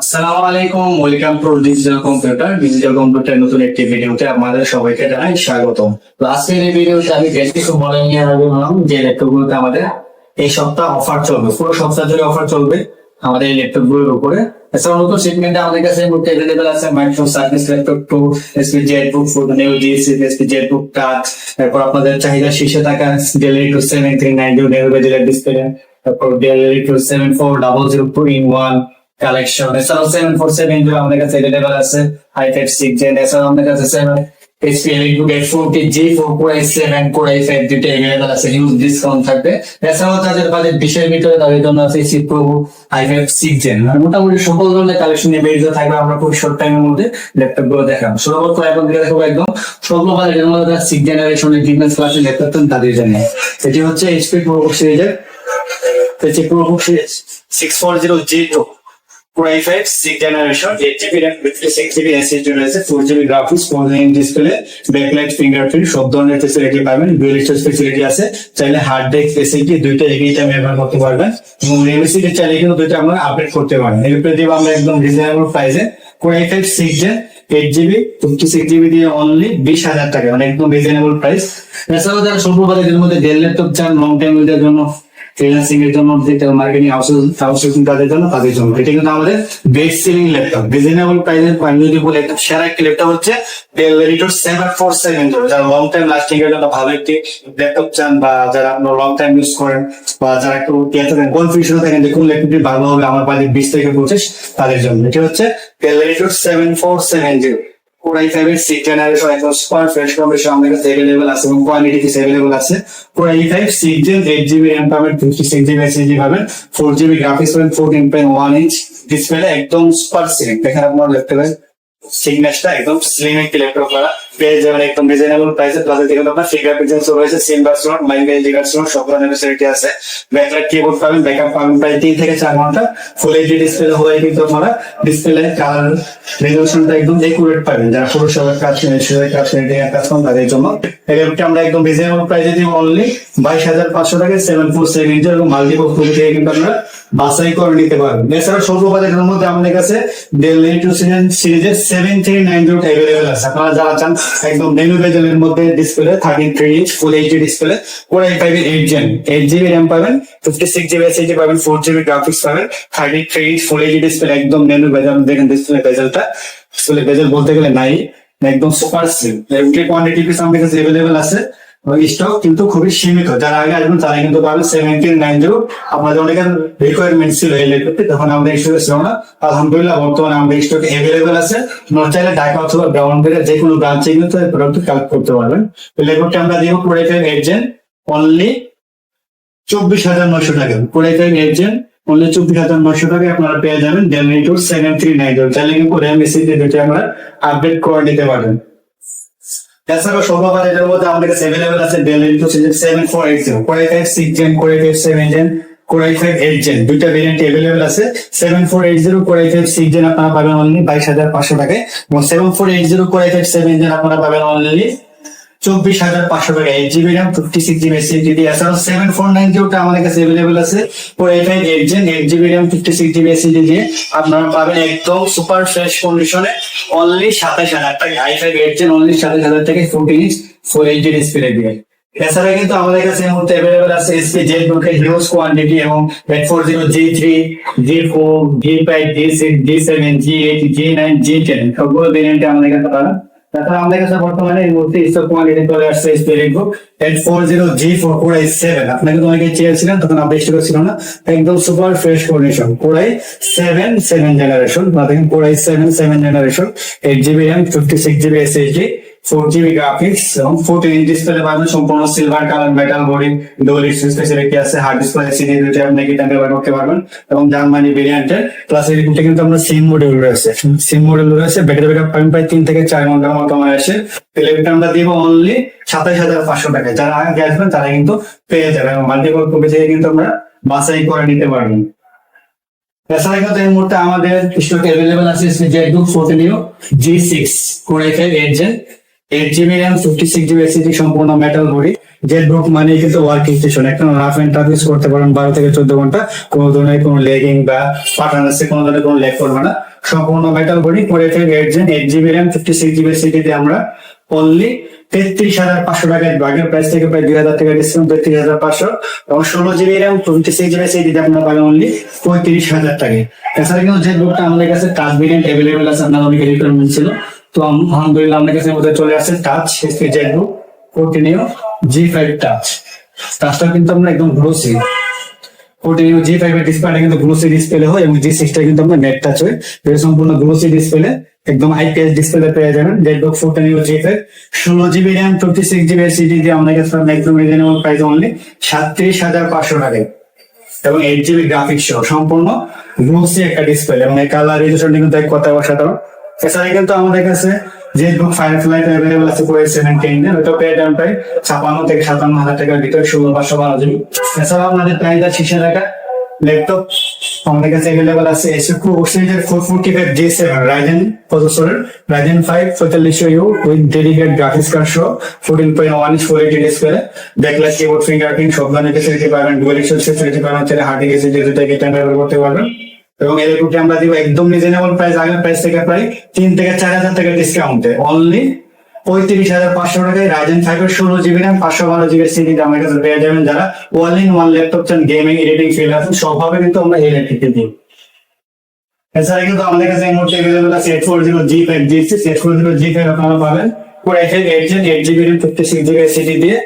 আসসালামু আলাইকুম, welcome to digital computer digital computer নতুন একটি ভিডিওতে আপনাদের সবাইকে জানাই আজকের এই ভিডিওতে আমি বেশ কিছু নিয়ে যে ল্যাপটপগুলোতে আমাদের এই সপ্তাহ অফার চলবে। পুরো সপ্তাহ জুড়ে অফার চলবে আমাদের এই ল্যাপটপগুলোর উপরে। এছাড়াও নতুন সেগমেন্টে আমাদের কাছে অ্যাভেলেবল আছে Microsoft service laptop two SP Z book four new GAC SP Z book touch তারপর আপনাদের চাহিদা শীর্ষে থাকা two seven three nine zero display তারপর two seven four double zero two in one collection এছাড়াও সেভেন ফোর সেভেন জিরো আমাদের কাছে available আছে। হাই ফাইভ সিক্স জেন এছাড়াও আমাদের কাছে সেভেন টাইমের মধ্যে ল্যাপটপগুলো একদম তাদের জন্য। হচ্ছে six four zero Core i5 6th generation 8GB RAM with 6GB SSD রয়েছে 4GB graphics 4 inch display backlight fingerprint সব ধরনের ফেসিলিটি পাবেন ডুয়েল স্টোরেজ ফেসিলিটি আছে। চাইলে হার্ড ডিস্ক এসএসডি দুইটা একই টাইমে ব্যবহার করতে পারবেন। এবং এমএসসি চাইলে কিন্তু দুইটা আপনারা আপডেট করতে পারেন এর উপরে দিব আমরা একদম রিজনেবল প্রাইসে Core i5 6 gen 8GB 56GB দিয়ে অনলি 20000 টাকা মানে একদম রিজনেবল প্রাইস এছাড়াও যারা স্বল্প বাজেটের মধ্যে ডেল ল্যাপটপ চান লং টাইম জন্য ফ্রিল্যান্সিং এর জন্য ডিজিটাল মার্কেটিং আউটসোর্সিং তাদের জন্য তাদের জন্য। এটা কিন্তু আমাদের বেস্ট সেলিং ল্যাপটপ রিজনেবল প্রাইসের আমি যদি বলি একদম সেরা একটি ল্যাপটপ হচ্ছে Dell Vostro seven four seven যারা লং টাইম লাস্টিং এর জন্য ভালো একটি ল্যাপটপ চান বা যারা আপনার লং টাইম ইউজ করেন বা যারা একটু কনফিউশন থাকেন যে কোন ল্যাপটপটি ভালো হবে, আমার বাজেট বিশ থেকে পঁচিশ, তাদের জন্য। এটা হচ্ছে Dell Vostro seven four seven zero core I five এর সিক্স জেনারেশন একদম সুপার ফ্রেশ কম্পিটিশন আমাদের কাছে অ্যাভেলেবল আছে এবং কোয়ালিটি কিছু অ্যাভেলেবল আছে। Core I five six gen eight GB RAM পাবেন ফিফটি সিক্স জিবি এসএসডি পাবেন ফোর জিবি গ্রাফিক্স পাবেন fourteen point one inch display একদম সুপার সিলিং দেখেন আপনার ল্যাপটপের সিগনেসটা একদম স্লিম একটি ল্যাপটপ করা পাঁচশো টাকা সেভেন ফোর সেভেন এবং মাল্টিপল কিন্তু আপনারা বাছাই করে নিতে পারবেন। এছাড়া স্বল্প বাজেটের মধ্যে আমাদের কাছে ডেল টু সিরিজের seven three nine zero available আছে। আপনারা যারা চান একদম মেনু বেজেলের মধ্যে display thirteen three inch full HD display core I five eight gen eight GB RAM পাবেন ফিফটি সিক্স জিবি এসএসডি পাবেন ফোর জিবি গ্রাফিক্স পাবেন thirty three inch full HD display একদম নেনু বেজেল দেখেন ডিসপ্লে বেজেলটা আসলে বেজেল বলতে গেলে নাই, একদম সুপার স্লিম কোয়ান্টিটি পিস আমাদের কাছে অ্যাভেলেবেল আছে স্টক কিন্তু খুবই সীমিত। যারা আগে আসবেন তারা কিন্তু পাবেন সেভেন্টিন নাইন জিরো আপনাদের অনেকের রিকোয়ারমেন্ট ছিল এই ল্যাপটপটি তখন আমাদের স্টক ছিল না। আলহামদুলিল্লাহ, বর্তমানে আমাদের স্টক অ্যাভেলেবেল আছে। আপনারা ঢাকা অথবা ব্রাউনবের যে কোনো ব্রাঞ্চে কিন্তু এই প্রোডাক্ট কালেক্ট করতে পারবেন। এই ল্যাপটপটি আমরা দিব পুরো ফাইভ এজেন্ট অনলি চব্বিশ হাজার নয়শো টাকা। পুরো ফাইভ এজেন্ট অনলি চব্বিশ হাজার নয়শো টাকায় আপনারা পেয়ে যাবেন। Dell two seven three nine চাইলে কিন্তু র্যাম এসিডি দুটি আমরা আপডেট করে নিতে পারবেন। এছাড়াও এটার মধ্যে আমাদের কাছে অ্যাভেলেবল আছে Dell into seven four eight zero core I five six gen core I five seven gen core I five eight gen দুইটা ভেরিয়েন্ট অ্যাভেলেবল আছে। Seven four eight zero core I five six gen আপনারা পাবেন only বাইশ হাজার পাঁচশো টাকায়। এবং seven four eight zero core I five seven gen আপনারা পাবেন অনলি চব্বিশ হাজার পাঁচশো টাকা eight GB RAM fifty six GB SSD এছাড়াও সেভেন ফোর নাইন জিরোটা আমাদের কাছে অ্যাভেলেবল আছে। Five eight gen eight GB RAM fifty six GB SSD দিয়ে আপনারা পাবেন একদম সুপার ফ্রেশ কন্ডিশনে অনলি সাতাশ হাজার টাকা। I five eight gen only সাতাশ হাজার টাকা fourteen inch full HD display দিয়ে। এছাড়া কিন্তু আমাদের কাছে এই মুহূর্তে অ্যাভেলেবল আছে এসপি জেড বুকের হিউজ কোয়ান্টিটি এবং eight four zero G three G four G five G six G seven G eight G nine G ten সবগুলো ভেরিয়েন্টে আমাদের কাছে পাবেন। তাছাড়া আমাদের কাছে বর্তমানে এই মুহূর্তে স্টক কোয়ান্টিটি চলে আসছে SP book eight four zero G four core I seven আপনাকে তো অনেকে চেয়েছিলেন, তখন আপডেট স্টক ছিল না। একদম super fresh condition core I seven seven generation বা দেখেন core I seven seven generation eight GB RAM fifty six GB SSD four GB graphics এবং ফোরটিন ইঞ্চ ডিসপ্লে পাবেন সম্পূর্ণ silver colour metal body double express facility আছে hard display CD দুটো আপনি ব্যবহার করতে পারবেন, এবং জার্মানি ভেরিয়েন্টের প্লাস এটা কিন্তু আমরা সিম মডেল রয়েছে। সিম মডেল রয়েছে ব্যাটারি ব্যাকআপ পাবেন প্রায় তিন থেকে চার ঘণ্টার মতো আসে। টেলিভিশন আমরা দিব অনলি সাতাশ হাজার পাঁচশো টাকায়। যারা আগে আসবেন তারা কিন্তু পেয়ে যাবে এবং মাল্টিপল কপি থেকে কিন্তু আমরা বাছাই করে নিতে পারবেন। এছাড়া কিন্তু এই মুহূর্তে আমাদের স্টক অ্যাভেলেবল আছে ZBook fourteen u G six core i five eight gen eight GB RAM fifty six GB SSD সম্পূর্ণ মেটাল বডি জেটবুক মানে কিন্তু ওয়ার্কিং স্টেশন একটা রাফ এন্ড টাফ ইউজ করতে পারেন বারো থেকে চোদ্দ ঘণ্টা। কোনো ধরনের কোনো লেগিং বা পাঠান আছে ধরনের কোনো লেগ করবে না। সম্পূর্ণ মেটাল বডি করে থেকে eight gen eight GB RAM fifty six GB সিটিতে আমরা অনলি তেত্রিশ হাজার পাঁচশো টাকায় বাগের প্রাইস থেকে প্রায় দুই হাজার টাকা ডিসকাউন্ট তেত্রিশ হাজার পাঁচশো। এবং ষোলো GB RAM twenty six GB সিটিতে আপনারা পাবেন অনলি পঁয়ত্রিশ হাজার টাকায়। এছাড়া কিন্তু যে বুকটা আমাদের কাছে টাচ ভেরিয়েন্ট অ্যাভেলেবেল আছে, আপনার অনেক রিকোয়ারমেন্ট ছিল। তো আলহামদুলিল্লাহ আমাদের কাছে মধ্যে চলে আসছে touch Z G five touch টাচটা কিন্তু আমরা একদম জি ফাইভ এর ডিসপ্লেটা কিন্তু গ্লোসি ডিসপ্লে হয় এবং জি সিক্সটা কিন্তু আমরা নেট টাচ হয়। সম্পূর্ণ গ্লোসি ডিসপ্লে একদম আইপিএস ডিসপ্লে পেয়ে যাবেন। ZBook fourteen u G five ষোলো GB RAM twenty six GB SSD দিয়ে আমাদের কাছে একদম রিজনেবল প্রাইস অনলি সাতত্রিশ হাজার পাঁচশো টাকায়। এবং এইট জিবি গ্রাফিক্স সহ সম্পূর্ণ গ্লোসি একটা ডিসপ্লে এবং এই কালার রেজুলেশন কিন্তু এক কথা অসাধারণ। এছাড়া কিন্তু আমাদের কাছে অ্যাভেলেবল আছে সেভেন ওটা পেয়ে প্রায় ছাপান্ন থেকে সাতান্ন হাজার টাকার ভিতরে ষোলো পাঁচশো বারো জিবি ছিশে টাকা ল্যাপটপ আমাদের কাছে অ্যাভেলেবল আছে এসে four five G seven Ryzen Ryzen five U with dedicate graphics card সহ fourteen point one inch four eighty display backlight keyboard সব ধরনের ফেসিলিটি পাবেন ডুয়েল ফেসিলিটি পাবেন ট্যাম্পার করতে পারবেন। এবং এর আমরা দিব একদম রিজনেবল প্রাইস আগের প্রাইস থেকে প্রায় তিন থেকে চার হাজার টাকা ডিসকাউন্টে অনলি পঁয়ত্রিশ হাজার পাঁচশো টাকায় রাজেন ফাইভের ষোলো জিবি র্যাম পাঁচশো বারো জিবি সিডি আমার কাছে পেয়ে যাবেন যারা ওয়ান ইন ওয়ান ল্যাপটপ চান গেমিং এডিটিং ফিল্ড আছেন সবভাবে কিন্তু আমরা এই ল্যাপটপটি দিই এছাড়া কিন্তু আমাদের কাছে এই মুহূর্তে অ্যাভেলেবল আছে eight four zero G five G six eight four zero G five আপনারা পাবেন। পুরো eight eight gen eight GB RAM fifty six GB SSD দিয়ে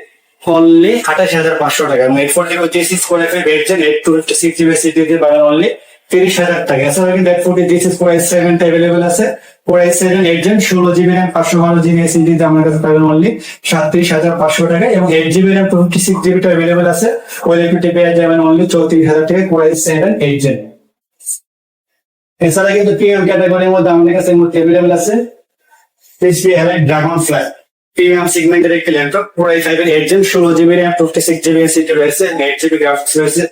অনলি আঠাশ হাজার পাঁচশো টাকা। এবং eight four zero G six four five eight gen eight two six GB SSD দিয়ে পাবেন অনলি তিরিশ হাজার টাকা। এছাড়া কিন্তু eight forty G six four eight সেভেনটা available আছে। Four eight seven eight gen ষোলো জিবি র্যাম পাঁচশো বারো জিবি সিডি দিয়ে আমার কাছে পাবেন অনলি সাতত্রিশ হাজার পাঁচশো টাকা এবং eight GB RAM fifty six জিবিটা available আছে। ওই ল্যাপটপটি পেয়ে যাবেন অনলি চৌত্রিশ হাজার টাকা four eight seven eight gen এছাড়া কিন্তু প্রিমিয়াম ক্যাটাগরির মধ্যে আমাদের কাছে অ্যাভেলেবল আছে। HP Elite Dragonfly premium সেগমেন্টের একটি ল্যাপটপ পুরো এই ফাইভের এইট জিবি ষোলো GB RAM fifty six GB SSD রয়েছে এইট জিবি গ্রাফিক্স রয়েছে।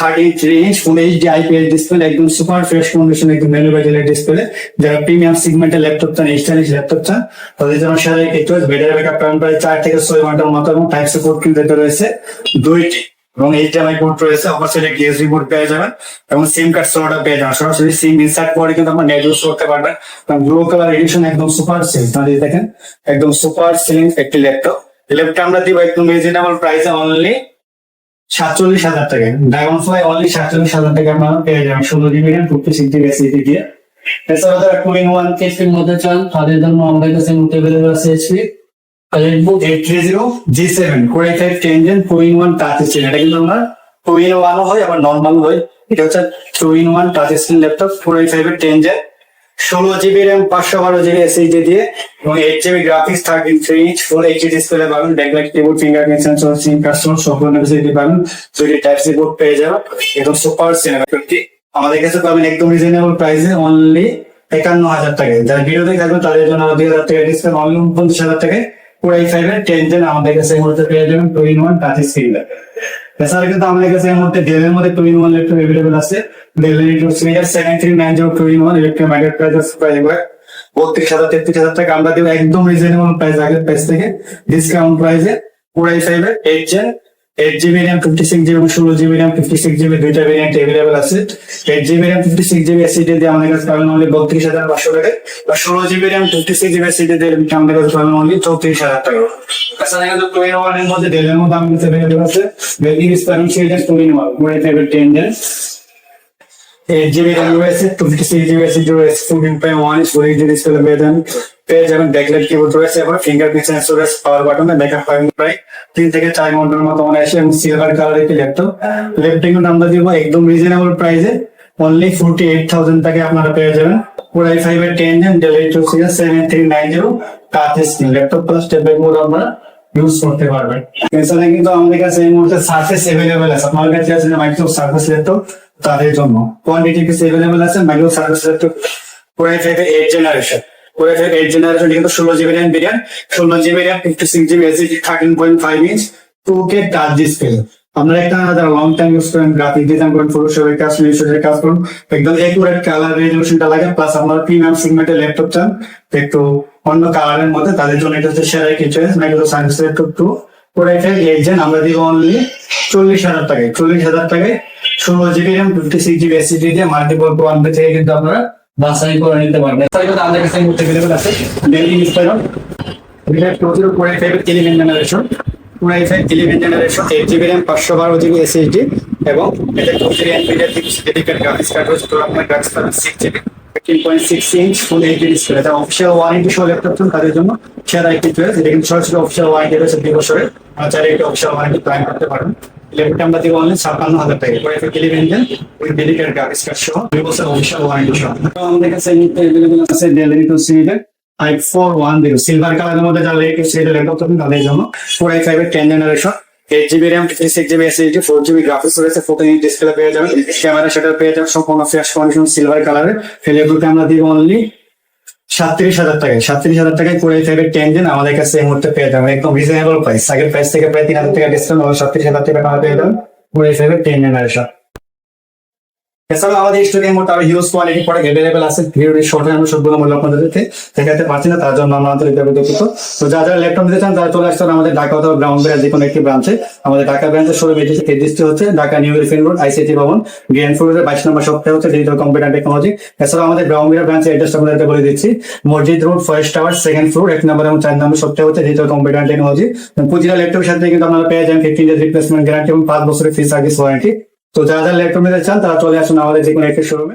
Thirty three inch IPS display একদম সুপার ফ্রেশ কন্ডিশন একদম ডিসপ্লে যারা প্রিমিয়াম সেগমেন্টের ল্যাপটপ চান ল্যাপটপ চান, তাদের জন্য একটু ব্যাটারি ব্যাকআপ প্রায় চার থেকে ছয় ঘণ্টার মতো এবং টাইপ সাপোর্ট কিন্তু রয়েছে দুইটি এবং এইচডিএমআই পোর্ট রয়েছে। অপারসাইডে ইউএসবি পোর্ট পেয়ে যাবেন এবং সিম কার্ড স্লটও পেয়ে যাবেন। সরাসরি সিম ইনসার্ট করে কিন্তু আপনার নেট ইউজ করতে পারবেন। কারণ ব্লু কালার এডিশন একদম সুপার সেল তাহলে দেখেন, একদম সুপার সেলিং একটি ল্যাপটপ ল্যাপটপ আমরা দিব একদম রিজনেবল প্রাইসে অনলি সাতচল্লিশ হাজার টাকা। ড্রাগন ফ্লাই অনলি সাতচল্লিশ হাজার টাকা আপনারা পেয়ে যাবেন। ষোলো GB RAM fifty six GB SSD দিয়ে। এছাড়া যারা টু ওয়ান কেসির মধ্যে চান, তাদের জন্য আমাদের কাছে অ্যাভেলেবল আছে Redbook eight three zero G seven core i five ten gen in one touch screen এটা কিন্তু আমরা টু ওয়ানও হয়, আবার নর্মাল হয়। এটা হচ্ছে two one touch screen laptop four I five এর টেন ষোলো জিবি র্যাম পাঁচশো বারো জিবি এসএইচডি দিয়ে এবং eight GB graphics thirteen three inch full HD display পাবেন। Backlight keyboard fingerprint sensor sim customer সম্পূর্ণ ফেসিলিটি পাবেন। দুইটি টাইপ সি বোর্ড পেয়ে যাবেন। একদম সুপার সিনেমা আমাদের কাছে পাবেন একদম রিজনেবল প্রাইসে অনলি একান্ন হাজার টাকায় যারা ভিডিও দেখে থাকবেন, তাদের জন্য দুই হাজার টাকা ডিসকাউন্ট অনলি উনপঞ্চাশ হাজার টাকায় পুরো ফাইভের টেন জেন আমাদের কাছে এই পেয়ে যাবেন। Two in one touch screen এছাড়া কিন্তু আমাদের কাছে এই মুহূর্তে ডেলের মধ্যে two in one laptop available আছে। Dell into similar seven three nine zero two in one electric market price price বত্রিশ হাজার তেত্রিশ হাজার টাকা আমরা দেবো একদম রিজনেবল প্রাইস আগের প্রাইস থেকে ডিসকাউন্ট প্রাইসে পুরাই ফাইভের eight gen eight GB RAM fifty six GB ষোলো GB RAM fifty six GB দুইটা ভেরিয়েন্ট অ্যাভেলেবল আছে। Eight GB RAM fifty six GB SSD দিয়ে আমাদের কাছে পাবেন অনলি বত্রিশ হাজার পাঁচশো টাকা। বা ষোলো GB RAM fifty six GB SSD দিয়ে আমাদের কাছে পাবেন অনলি চৌত্রিশ হাজার টাকা। তাছাড়া কিন্তু টু ইন ওয়ানের মধ্যে ডেলের মধ্যে আমাদের কাছে অ্যাভেলেবল আছে। Very spanning series two in one ten GB RAM রয়েছে two fifty six GB SSD রয়েছে? Fourteen point one inch full HD display পেয়ে যাবেন ব্যাকলাইট কিবোর্ড রয়েছে এবং ফিঙ্গারপ্রিন্ট সেন্সর পাওয়ার বাটনে ব্যাকআপ পাবেন প্রায় তিন থেকে চার ঘণ্টার মতো মনে আসে। এবং সিলভার কালার একটি ল্যাপটপ ল্যাপটপ কিন্তু আমরা দিব একদম রিজনেবল প্রাইসে অনলি ফোর্টি এইট থাউজেন্ড টাকা আপনারা পেয়ে যাবেন। পুরাই ফাইভ এর ten gen Dell two six seven three nine zero touch screen laptop plus tablet mode আমরা ইউজ করতে পারবেন। এছাড়া কিন্তু আমাদের কাছে এই মুহূর্তে সার্ফেস এভেলেবেল আছে। আপনার কাছে আছে মাইক্রোসফট সার্ফেস ল্যাপটপ তাদের জন্য। কোয়ান্টিটি কিছু অ্যাভেলেবেল আছে মাইক্রোসফট সার্ফেস ল্যাপটপ পুরাই ফাইভ এইট জেনারেশন পুরাই ফাইভ এইট জেনারেশন কিন্তু ষোলো জিবি র্যাম বিরিয়ান ষোলো GB RAM fifty six GB SSD thirteen point five inch two K touch display আপনারা একটা যারা লং টাইম ইউজ করেন গ্রাফিক ডিজাইন করেন ফটোশপের কাজ মিউজিকের কাজ করুন একদম একুরেট কালার রেজলিউশনটা লাগে প্লাস আপনারা প্রিমিয়াম সেগমেন্টের ল্যাপটপ চান একটু অন্য কালারের মধ্যে, তাদের জন্য এটা হচ্ছে সেরা কি চয়েস মাইক্রো সায়েন্স ল্যাপটপ টু পুরো এটা এক্সেন আমরা দিব অনলি চল্লিশ হাজার টাকায়, চল্লিশ হাজার টাকায়, ষোলো GB RAM fifty six GB SSD দিয়ে মাল্টিপল ওয়ান থেকে কিন্তু আপনারা বাছাই করে নিতে পারবেন। তাই কিন্তু আমাদের কাছে মুহূর্তে available আছে ডেলি ইন্সপায়ার এটা প্রচুর ফাইভের ইলেভেন জেনারেশন কোরাই ফাইভ তাদের জন্য সেরা একটি চয়েস এটা কিন্তু রয়েছে দুই বছরের। চাইলে এটা অফিসিয়াল ওয়ারেন্টি ক্লাইম করতে পারেন। ল্যাপটপটা আমরা দিব হাজার টাকা। Core I five eleven gen with dedicate দুই বছর অফিসিয়াল ওয়ারেন্টি সহ। আমাদের আছে I four one zero silver কালারের মধ্যে যারা লেটেস্ট সিরিজের ল্যাপটপ থাকবেন তাদের জন্য ফোর আই ফাইভের ten generation eight GB RAM six GB SSD four GB graphics রয়েছে ফোর্টিন ইঞ্চ ডিসপ্লে পেয়ে যাবেন ক্যামেরা সেটা পেয়ে যাবেন, সম্পূর্ণ ফ্রেশ কন্ডিশন সিলভার কালারের ফেলিয়ারগুলোকে আমরা দিব অনলি সাতত্রিশ হাজার টাকায়। সাতত্রিশ হাজার টাকায় ফাইভের টেন জেন আমাদের কাছে এই মুহূর্তে পেয়ে যাবেন, একদম রিজনেবল প্রাইস আগের প্রাইস থেকে প্রায় তিন হাজার টাকা ডিসকাউন্ট সাতত্রিশ হাজার টাকা পেয়ে যাবেন করে ফাইভের টেন জেনারেশন এছাড়াও আমাদের স্টকে আরও হিউজ কোয়ালিটি প্রোডাক্ট অ্যাভেলেবল আছে ভিডিওটি শর্ট আমরা সবগুলো মূল্য আপনাদেরকে দেখাতে পারছি না, তার জন্য আমরা আন্তরিকভাবে দুঃখিত। তো যারা যারা ল্যাপটপ নিতে চান, তারা চলে আসতে আমাদের ঢাকা অথবা গ্রাউন্ড বেড়া যে কোনো একটি ব্রাঞ্চে। আমাদের ঢাকা ব্রাঞ্চের শোরুম এটি এডিসটি হচ্ছে Dhaka new Elephant Road ICT ভবন। গ্র্যান্ড ফ্লোরের বাইশ নম্বর সপ্তাহে হচ্ছে ডিজিটাল কম্পিউটার টেকনোলজি এছাড়াও আমাদের গ্রাউন্ড বেড়া ব্রাঞ্চের অ্যাড্রেস আপনাদেরকে বলে দিচ্ছি। Masjid road forest tower second floor এক নম্বর এবং চার নম্বর সপ্তাহে হচ্ছে ডিজিটাল কম্পিউটার টেকনোলজি পুজিরা ল্যাপটপের সাথে কিন্তু আপনারা পেয়ে যান ফিফটিন ডেজ রিপ্লেসমেন্ট গ্যারান্টি এবং পাঁচ বছরের ফ্রি সার্ভিস ওয়ারেন্টি তো যারা যারা ল্যাপটপ নিতে চান তারা চলে আসুন আমাদের যে কোনো একটি শোরুমে